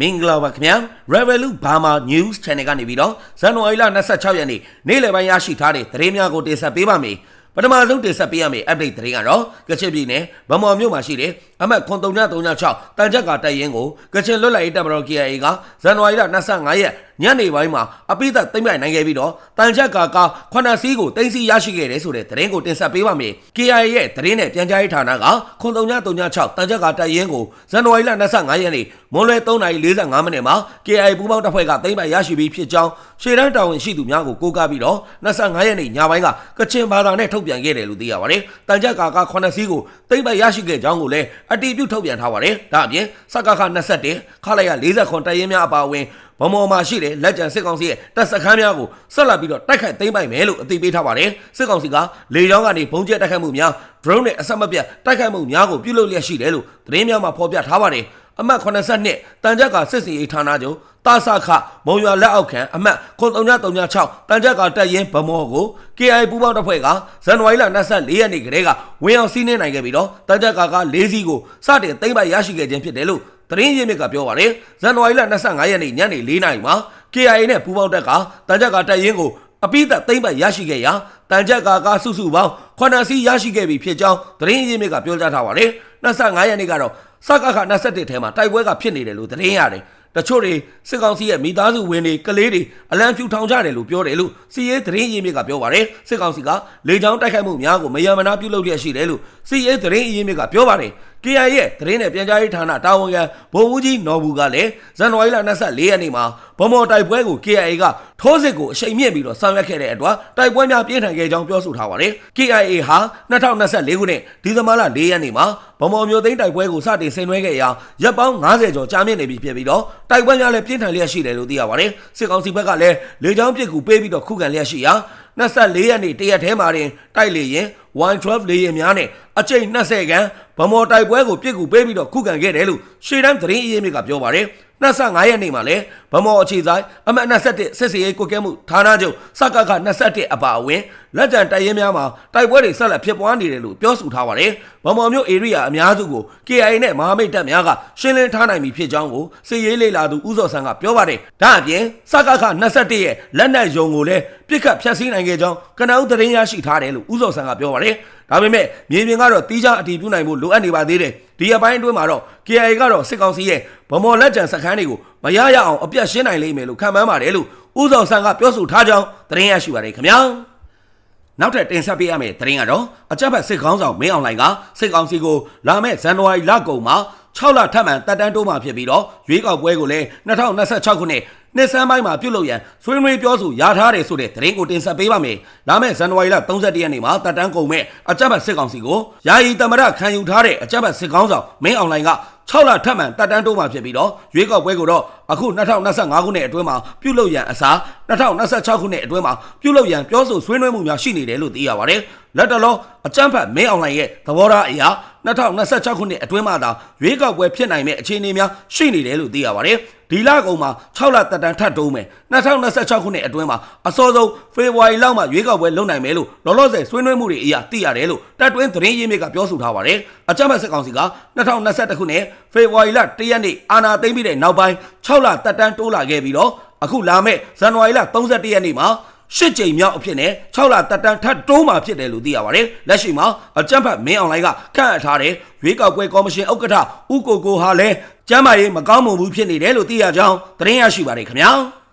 မင်္ဂလာပါခင်ဗျာ Revolut Burma News Channel ကနေပြီးတော့ဇန်နဝါရီလ26ရက်နေ့နေ့လယ်ပိုင်းရရှိထားတဲ့သတင်းများကိုတင်ဆက်ပေးပါမယ် ပထမဆုံးတင်ဆက်ပေးရမယ့် update သတင်းကတော့ကချင်ပြည်နယ်ဗမော်မြို့မှာရှိတဲ့အမှတ်9336တန်ချက်ကတိုက်ရင်ကိုကချင်လွတ်လပ်ရေးတပ်မတော် KIA ကဇန်နဝါရီလ25ရက်ညနေပိုင်းမှာအပိသက်သိမ်းပိုက်နိုင်ခဲ့ပြီးတော့တန်ချက်ကာကခွနစီးကိုတင်စီရရှိခဲ့တယ်ဆိုတဲ့သတင်းကိုတင်ဆက်ပေးပါမယ် KIA ရဲ့သတင်းနဲ့ပြန်ကြားရေးဌာနက9336တန်ချက်ကတိုက်ရင်ကိုဇန်နဝါရီလ25ရက်နေ့မွန်လွဲ3:45မိနစ်မှာ KIA ပူးပေါင်းတပ်ဖွဲ့ကသိမ်းပိုက်ရရှိပြီးဖြစ်ကြောင်းရှေ့တန်းတာဝန်ရှိသူများကိုကိုးကားပြီးတော့25ရက်နေ့ညပိုင်းကကချင်ဘာသာနဲ့ထုတ်ပြန်ခဲ့တယ်လို့သိရပါတယ်။တန်ချက်ကာကခွနစီးကိုသိမ်းပိုက်ရရှိခဲ့ကြောင်းကိုလည်းအတည်ပြုထုတ်ပြန်ထားပါတယ်။ဒါအပြင်စကခ21ခလိုက်ရ40တိုက်ရင်များအပါအဝင်ဗမော်မှာရှိတဲ့လက်ကျန်စစ်ကောင်စီရဲ့တပ်စခန်းများကိုဆက်လက်ပြီးတော့တိုက်ခိုက်သိမ်းပိုက်မယ်လို့အသိပေးထားပါတယ်စစ်ကောင်စီကလေကြောင်းကနေဘုံကျဲတိုက်ခိုက်မှုများ drone နဲ့အဆက်မပြတ်တိုက်ခိုက်မှုများကိုပြုလုပ်လျက်ရှိတယ်လို့သတင်းများမှာဖော်ပြထားပါတယ် အမှတ်82တန်ကြက်ကစစ်စီရေးဌာနချုပ်တာဆခမုံရွာလက်အောက်ခံအမှတ်9336တန်ကြက်ကတက်ရင်ဗမော်ကို KI ပူးပေါင်းတပ်ဖွဲ့ကဇန်နဝါရီလ24ရက်နေ့ကတည်းကဝင်အောင်စီးနှင်းနိုင်ခဲ့ပြီးတော့တန်ကြက်ကက၄စီးကိုစတင်သိမ်းပိုက်ရရှိခဲ့ခြင်းဖြစ်တယ်လို့သတင်းရင်းမြစ်ကပြောပါတယ်ဇန်နဝါရီလ25ရက်နေ့ညနေ4နာရီမှာ KIA နဲ့ပူးပေါင်းတပ်ကတန်ကြက်ကတက်ရင်ကိုအပိသက်သိမ့်ပတ်ရရှိခဲ့ရာတန်ကြက်ကကစုစုပေါင်းခွနစီရရှိခဲ့ပြီဖြစ်ကြောင်းသတင်းရင်းမြစ်ကပြောကြားထားပါတယ် 25ရက်နေ့ကတော့စကခ21ထဲမှာတိုက်ပွဲကဖြစ်နေတယ်လို့သတင်းရတယ်တချို့တွေစစ်ကောင်စီရဲ့မိသားစုဝင်တွေကလေးတွေအလံဖြူထောင်ကြတယ်လို့ပြောတယ်လို့စီရေးသတင်းရင်းမြစ်ကပြောပါတယ်စစ်ကောင်စီကလေကြောင်းတိုက်ခိုက်မှုများကိုမယမနာပြုလုပ်ရရှိတယ်လို့စီရေးသတင်းရင်းမြစ်ကပြောပါတယ် KI ရဲ့သတင်းနဲ့ပြန်ကြားရေးဌာနတာဝန်ခံဗိုလ်မှူးကြီးနော်ဘူးကလည်းဇန်နဝါရီလ24ရက်နေ့မှာဗမော်တိုက်ပွဲကို KI ကထိုးစစ်ကိုအရှိန်မြင့်ပြီးတော့ဆောင်ရွက်ခဲ့တဲ့အတွက်တိုက်ပွဲများပြင်းထန်ခဲ့ကြောင်းပြောဆိုထားပါတယ်။ KIA ဟာ2024ခုနှစ်ဒီဇင်ဘာလ4ရက်နေ့မှာဗမော်မျိုးသိန်းတိုက်ပွဲကိုစတင်ဆင်နွှဲခဲ့ရာရပ်ပေါင်း90ကျော်ကြာမြင့်နေပြီဖြစ်ပြီးတော့တိုက်ပွဲများလည်းပြင်းထန်လျက်ရှိတယ်လို့သိရပါတယ်။စစ်ကောင်စီဘက်ကလည်းလေကြောင်းပစ်ကူပေးပြီးတော့ခုခံလျက်ရှိရာ24ရက်နေ့တရက်ထဲမှာတင်တိုက်လေရင် 112 လေရင်များနဲ့အကျိန်20ခန်းဗမော်တိုက်ပွဲကိုပြစ်ကူပေးပြီးတော့ခုခံခဲ့တယ်လို့ရှေ့တန်းသတင်းအရေးမြစ်ကပြောပါတယ် 25ရက်နေ့မှာလည်းဗမော်အခြေဆိုင်အမှတ်21စစ်စေးကိုကဲမှုဌာနချုပ်စကက21အပါအဝင်လက်ကျန်တိုက်ရင်များမှာတိုက်ပွဲတွေဆက်လက်ဖြစ်ပွားနေတယ်လို့ပြောဆိုထားပါတယ်ဗမော်မြို့ area အများစုကို KIA နဲ့မဟာမိတ်တပ်များကရှင်းလင်းထားနိုင်ပြီဖြစ်ကြောင်းကိုစစ်ရေးလေလာသူဦးစောဆန်းကပြောပါတယ်ဒါအပြင်စကက21ရဲ့လက်နက်ယုံကိုလည်းပြစ်ခတ်ဖျက်ဆီးနိုင်ခဲ့ကြောင်းကနအုပ်သတင်းရရှိထားတယ်လို့ဦးစောဆန်းကပြောပါတယ်ဒါပေမဲ့မြေပြင်ကတော့တီးခြားအတည်ပြုနိုင်ဖို့လိုအပ်နေပါသေးတယ် ဒီအပိုင်းအတွင်းမှာတော့ KIA ကတော့စစ်ကောင်စီရဲ့ဗမော်လက်ကျန်စခန်းတွေကိုမရရအောင်အပြတ်ရှင်းနိုင်လိမ့်မယ်လို့ခံမှန်းပါတယ်လို့ဦးစောဆန်းကပြောဆိုထားကြောင်းသတင်းရရှိပါတယ်ခင်ဗျာနောက်ထပ်တင်ဆက်ပေးရမယ့်သတင်းကတော့အကြက်ဖက်စစ်ကောင်းဆောင်မင်းအောင်လှိုင်ကစစ်ကောင်စီကိုလာမယ့်ဇန်နဝါရီလကုန်မှာ6လထပ်မံတက်တန်းတိုးမှာဖြစ်ပြီးတော့ရွေးကောက်ပွဲကိုလည်း2026ခုနှစ် နှစ်ဆန်းပိုင်းမှာပြုလုပ်ရန်ဆွေးနွေးပြောဆိုရထားတယ်ဆိုတဲ့သတင်းကိုတင်ဆက်ပေးပါမယ်။လာမယ့်ဇန်နဝါရီလ31ရက်နေ့မှာတက်တန်းကုန်မဲ့အကြက်ဖက်စစ်ကောင်စီကိုယာယီသမရခံယူထားတဲ့အကြက်ဖက်စစ်ကောင်းဆောင်မင်းအောင်လှိုင်က6လထပ်မံတက်တန်းတိုးမှာဖြစ်ပြီးတော့ရွေးကောက်ပွဲကိုတော့အခု2025ခုနှစ်အတွင်းမှာပြုလုပ်ရန်အစား2026ခုနှစ်အတွင်းမှာပြုလုပ်ရန်ပြောဆိုဆွေးနွေးမှုများရှိနေတယ်လို့သိရပါတယ်။လက်တလောအကြမ်းဖက်မင်းအောင်လှိုင်ရဲ့သဘောထားအရာ2026ခုနှစ်အတွင်းမှာသာရွေးကောက်ပွဲဖြစ်နိုင်မဲ့အခြေအနေများရှိနေတယ်လို့သိရပါတယ်။ဒီလကုန်မှာ6လတက်တန်းထပ်တိုးမယ်2026ခုနှစ်အတွင်းမှာအစောဆုံးဖေဖော်ဝါရီလောက်မှာရွေးကောက်ပွဲလုပ်နိုင်မယ်လို့လောလောဆယ်ဆွေးနွေးမှုတွေအရာသိရတယ်လို့တပ်တွင်းသတင်းရင်းမြစ်ကပြောဆိုထားပါတယ်။အကြမ်းဖက်စစ်ကောင်စီက2021ခုနှစ်ဖေဖော်ဝါရီလ1ရက်နေ့အာဏာသိမ်းပြီးတဲ့နောက်ပိုင်း6လတက်တန်းတိုးလာခဲ့ပြီးတော့အခုလာမယ့်ဇန်နဝါရီလ31ရက်နေ့မှာရှစ်ကြိမ်မြောက်အဖြစ်နဲ့6လတက်တန်းထပ်တိုးမှာဖြစ်တယ်လို့သိရပါတယ်။လက်ရှိမှာအကြံဖတ်မင်းအွန်လိုင်းကခန့်အပ်ထားတဲ့ရွေးကောက်ပွဲကော်မရှင်ဥက္ကဋ္ဌဦးကိုကိုဟာလည်း ကျမ်းမာရေးမကောင်းမွန်ဘူးဖြစ်နေတယ်လို့သိရကြောင်းသတင်းရရှိပါတယ်ခင်ဗျာ။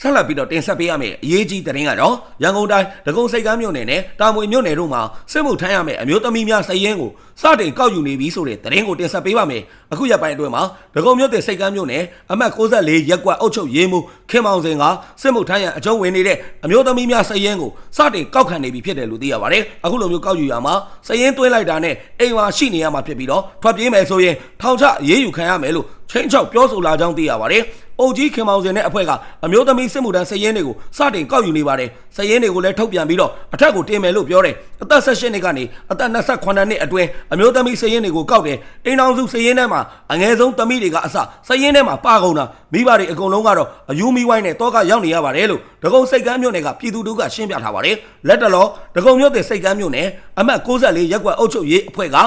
ဆက်လက်ပြီးတော့တင်ဆက်ပေးရမယ့်အရေးကြီးသတင်းကတော့ရန်ကုန်တိုင်းဒဂုံစိတ်ကမ်းမြို့နယ်နဲ့တာမွေမြို့နယ်တို့မှာစစ်မှုထမ်းရမယ့်အမျိုးသမီးများစည်ရင်ကိုစတင်ကောက်ယူနေပြီဆိုတဲ့သတင်းကိုတင်ဆက်ပေးပါမယ်။အခုရက်ပိုင်းအတွင်းမှာဒဂုံမြို့တဲ့စိတ်ကမ်းမြို့နယ်အမှတ်64ရက်ကွက်အုပ်ချုပ်ရေးမှူးခင်မောင်စင်ကစစ်မှုထမ်းရန်အကျုံးဝင်နေတဲ့အမျိုးသမီးများစည်ရင်ကိုစတင်ကောက်ခံနေပြီဖြစ်တယ်လို့သိရပါတယ်။အခုလိုမျိုးကောက်ယူရမှာစည်ရင်တွင်းလိုက်တာနဲ့အိမ်မှာရှိနေရမှာဖြစ်ပြီးတော့ထွက်ပြေးမယ်ဆိုရင်ထောင်ချရေးယူခံရမယ်လို့ ချင်းချောက်ပြောဆိုလာကြောင်းသိရပါတယ်။အုပ်ကြီးခင်မောင်စင်နဲ့အဖွဲ့ကအမျိုးသမီးစစ်မှုထမ်းစည်ရင်တွေကိုစတင်ကောက်ယူနေပါတယ်စည်ရင်တွေကိုလည်းထုတ်ပြန်ပြီးတော့အထက်ကိုတင်မယ်လို့ပြောတယ်အသက်16နှစ်ကနေအသက်28နှစ်အတွင်းအမျိုးသမီးစည်ရင်တွေကိုကောက်တယ်အိမ်အောင်စုစည်ရင်ထဲမှာအငယ်ဆုံးသမီးတွေကအစစည်ရင်ထဲမှာပါကုန်တာမိဘတွေအကုန်လုံးကတော့အယူမီဝိုင်းနဲ့တောကရောက်နေရပါတယ်လို့ဒဂုံစိတ်ကမ်းမြို့နယ်ကပြည်သူတို့ကရှင်းပြထားပါတယ်လက်တလောဒဂုံမြို့တဲ့စိတ်ကမ်းမြို့နယ်အမှတ်64ရက်ကွက်အုပ်ချုပ်ရေးအဖွဲ့က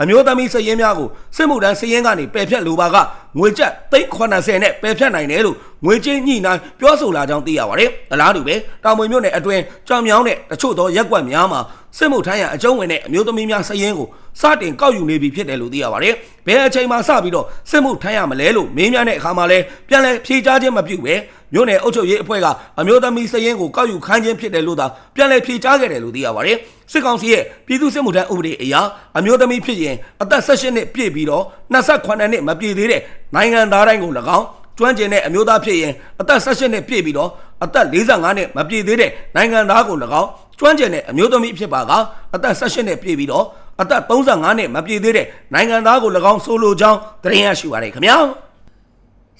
အမျိုးသမီးစည်ရင်များကိုစစ်မှုထမ်းစည်ရင်ကနေပယ်ဖြတ်လိုပါက ငွေကျပ်380နဲ့ပယ်ဖြတ်နိုင်တယ်လို့ငွေချင်းညှိနှိုင်းပြောဆိုလာကြောင်းသိရပါတယ်။အလားတူပဲတောင်မွေမြို့နယ်အတွင်းကြောင်မြောင်းတဲ့တချို့သောရက်ကွက်များမှာစစ်မှုထမ်းရအကျုံးဝင်တဲ့အမျိုးသမီးများစည်ရင်ကိုစတင်ကောက်ယူနေပြီဖြစ်တယ်လို့သိရပါတယ်။ဘယ်အချိန်မှစပြီးတော့စစ်မှုထမ်းရမလဲလို့မေးမြန်းတဲ့အခါမှာလဲပြန်လဲဖြေကြားခြင်းမပြုပဲမြို့နယ်အုပ်ချုပ်ရေးအဖွဲ့ကအမျိုးသမီးစည်ရင်ကိုကောက်ယူခိုင်းခြင်းဖြစ်တယ်လို့သာပြန်လဲဖြေကြားခဲ့တယ်လို့သိရပါတယ်။စစ်ကောင်စီရဲ့ပြည်သူ့စစ်မှုထမ်းဥပဒေအရအမျိုးသမီးဖြစ်ရင်အသက်16နှစ်ပြည့်ပြီးတော့28နှစ်မပြည့်သေးတဲ့ နိုင်ငံသားတိုင်းကို၎င်းကျွမ်းကျင်တဲ့အမျိုးသားဖြစ်ရင်အသက်16နှစ်ပြည့်ပြီးတော့အသက်45နှစ်မပြည့်သေးတဲ့နိုင်ငံသားကို၎င်းကျွမ်းကျင်တဲ့အမျိုးသမီးဖြစ်ပါကအသက်16နှစ်ပြည့်ပြီးတော့အသက်35နှစ်မပြည့်သေးတဲ့နိုင်ငံသားကို၎င်းဆိုလိုကြောင်းသတင်းရရှိပါရခင်ဗျာ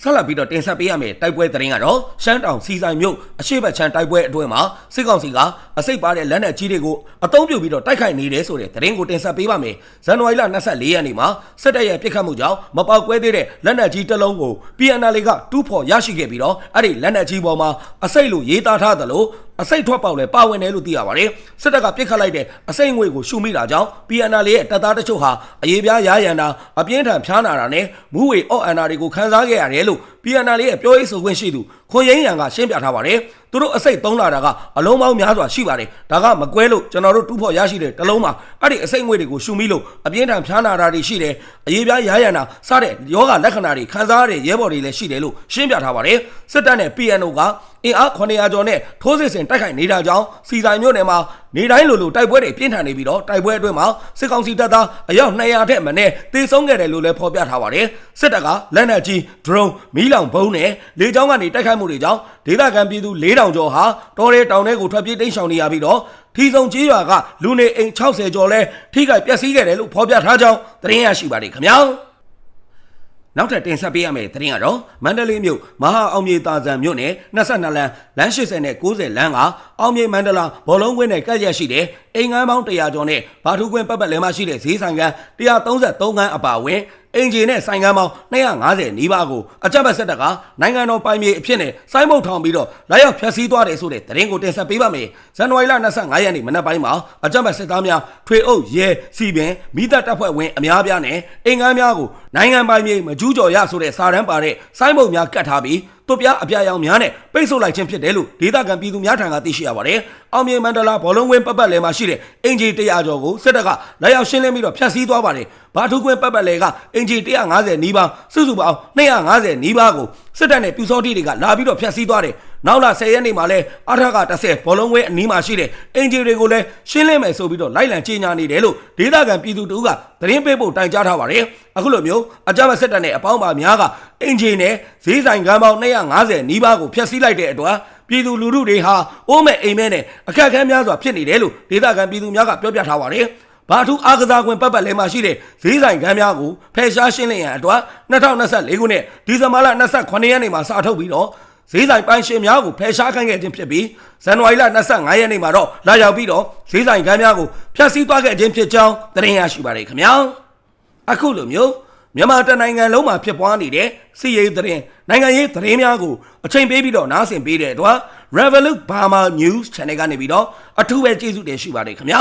ဆက်လက်ပြီးတော့တင်ဆက်ပေးရမယ့်တိုက်ပွဲသတင်းကတော့ရှမ်းတောင်စီဆိုင်မြို့အရှိတ်ဘက်ချမ်းတိုက်ပွဲအတွင်းမှာစစ်ကောင်စီကအစိတ်ပါတဲ့လက်နက်ကြီးတွေကိုအုံပြုပြီးတော့တိုက်ခိုက်နေတယ်ဆိုတဲ့သတင်းကိုတင်ဆက်ပေးပါမယ်ဇန်နဝါရီလ24ရက်နေ့မှာစစ်တပ်ရဲ့ပစ်ခတ်မှုကြောင့်မပေါက်ကွဲသေးတဲ့လက်နက်ကြီးတစ်လုံးကို PNL ကတူးဖော်ရရှိခဲ့ပြီးတော့အဲ့ဒီလက်နက်ကြီးပေါ်မှာအစိတ်လိုရေးသားထားသလိုအစိတ်ထွက်ပေါက်လည်းပါဝင်တယ်လို့သိရပါတယ်စစ်တပ်ကပစ်ခတ်လိုက်တဲ့အစိတ်ငွေကိုရှုမိတာကြောင့် PNL ရဲ့တပ်သားတချို့ဟာအရေးပြားရာရန်တာအပြင်းထန်ဖျားနာတာနဲ့မူးဝေအော့အန်တာတွေကိုခန်းစားခဲ့ရတယ်လို့ PNL ရဲ့ပြောရေးဆိုခွင့်ရှိသူခွန်ရင်းရန်ကရှင်းပြထားပါတယ် သူတို့အစိတ်သုံးလာတာကအလုံးပေါင်းများစွာရှိပါတယ်ဒါကမကွဲလို့ကျွန်တော်တို့တူးဖော်ရရှိတဲ့တလုံးမှာအဲ့ဒီအစိတ်ငွေတွေကိုရှုမိလို့အပြင်းထန်ဖျားနာတာတွေရှိတယ်အရေးပြားရာရန်တာစတဲ့ယောဂလက္ခဏာတွေခန်းစားရတဲ့ရဲဘော်တွေလည်းရှိတယ်လို့ရှင်းပြထားပါတယ်စစ်တပ်နဲ့ PNO ကအင်အား900ကျော်နဲ့ထိုးစစ်ဆင်တိုက်ခိုက်နေတာကြောင့်စီဆိုင်မြို့နယ်မှာ နေတိုင်းလိုလိုတိုက်ပွဲတွေပြင်းထန်နေပြီးတော့တိုက်ပွဲအတွင်းမှာစစ်ကောင်စီတပ်သားအယောက်200ထက်မနည်းတေဆုံးခဲ့တယ်လို့လည်းဖော်ပြထားပါတယ်စစ်တပ်ကလက်နက်ကြီး drone မီးလောင်ဘုံနဲ့လေကြောင်းကနေတိုက်ခိုက်မှုတွေကြောင့်ဒေသခံပြည်သူ4000ကျော်ဟာတောထဲတောင်ထဲကိုထွက်ပြေးတိမ်းရှောင်နေရပြီးတော့ထီဆုံကြီးရွာကလူနေအိမ်60ကျော်လဲထိခိုက်ပျက်စီးခဲ့တယ်လို့ဖော်ပြထားကြောင်းသတင်းရရှိပါတယ်ခင်ဗျာ နောက်ထပ်တင်ဆက်ပေးရမယ့်သတင်းကတော့မန္တလေးမြို့မဟာအောင်မြေတာဇံမြို့နယ်22လမ်းလမ်း80နဲ့90လမ်းကအောင်မြေမန္တလာဘောလုံးကွင်းနဲ့ကပ်ရက်ရှိတဲ့အိမ်ငန်းပေါင်း100ကျော်နဲ့ဘာထူးကွင်းပတ်ပတ်လည်မှာရှိတဲ့ဈေးဆိုင်ကန်း133ခန်းအပါအဝင် အင်ဂျင်နဲ့ဆိုင်ကန်းပေါင်း250နီးပါးကိုအကြမ်းဖက်စစ်တပ်ကနိုင်ငံတော်ပိုင်မြေအဖြစ်နဲ့စိုင်းမုတ်ထောင်ပြီးတော့လာရောက်ဖျက်ဆီးသွားတယ်ဆိုတဲ့သတင်းကိုတင်ဆက်ပေးပါမယ်။ဇန်နဝါရီလ25ရက်နေ့မနက်ပိုင်းမှာအကြမ်းဖက်စစ်သားများထွေအုပ်ရဲစီပင်မိသက်တပ်ဖွဲ့ဝင်အများပြားနဲ့အင်ကန်းများကိုနိုင်ငံပိုင်မြေမကျူးကျော်ရဆိုတဲ့စာတမ်းပါတဲ့စိုင်းမုတ်များကတ်ထားပြီးတို့ပြအပြာရောင်များနဲ့ပိတ်ဆို့လိုက်ခြင်းဖြစ်တယ်လို့ဒေသခံပြည်သူများထံကသိရှိရပါတယ်။အောင်မြေမန္တလာဘောလုံးကွင်းပတ်ပတ်လည်မှာရှိတဲ့အင်ဂျီ100ကျော်ကိုစစ်တပ်ကလာရောက်ရှင်းလင်းပြီးတော့ဖျက်ဆီးသွားပါတယ်။ဘာထုကွင်းပတ်ပတ်လည်ကအင်ဂျီ150နီးပါးစုစုပေါင်း250နီးပါးကိုစစ်တပ်နဲ့ပြူစောတိတွေကလာပြီးတော့ဖျက်ဆီးသွားတယ်။နောက်လာ10ရက်နေ့မှာလဲအထက်က30ဘောလုံးကွင်းအနီးမှာရှိတဲ့အင်ဂျီတွေကိုလည်းရှင်းလင်းမယ်ဆိုပြီးတော့လိုက်လံကြေညာနေတယ်လို့ဒေသခံပြည်သူတို့ကသတင်းပေးဖို့တိုင်ကြားထားပါတယ်။အခုလိုမျိုးအကြမ်းဖက်စစ်တပ်နဲ့အပေါင်းပါများကအင်ဂျီနဲ့ဈေးဆိုင်ကမ်းပေါင်း250နီးပါးကိုဖျက်ဆီးလိုက်တဲ့အတွက်ပြည်သူလူထုတွေဟာအိုးမဲ့အိမ်မဲနဲ့အခက်အခဲများစွာဖြစ်နေတယ်လို့ဒေသခံပြည်သူများကပြောပြထားပါတယ်။ ဘာထူးအားကစားကွင်းပတ်ပတ်လဲမှာရှိတဲ့ဈေးဆိုင်ကမ်းများကိုဖယ်ရှားရှင်းလင်းရန်အတွက်2024ခုနှစ်ဒီဇင်ဘာလ28ရက်နေ့မှာစာထုတ်ပြီးတော့ဈေးဆိုင်ပိုင်ရှင်များကိုဖယ်ရှားခိုင်းခဲ့ခြင်းဖြစ်ပြီးဇန်နဝါရီလ25ရက်နေ့မှာတော့လာရောက်ပြီးတော့ဈေးဆိုင်ကမ်းများကိုဖျက်ဆီးသွားခဲ့ခြင်းဖြစ်ကြောင်းသတင်းရရှိပါတယ်ခင်ဗျာအခုလိုမျိုးမြန်မာတနိုင်ငံလုံးမှာဖြစ်ပွားနေတဲ့စီရေးသတင်းနိုင်ငံရေးသတင်းများကိုအချိန်ပေးပြီးတော့နားဆင်ပေးတဲ့အတွက် Revolut Burma News Channel ကနေပြီးတော့အထူးပဲကျေးဇူးတင်ရှိပါတယ်ခင်ဗျာ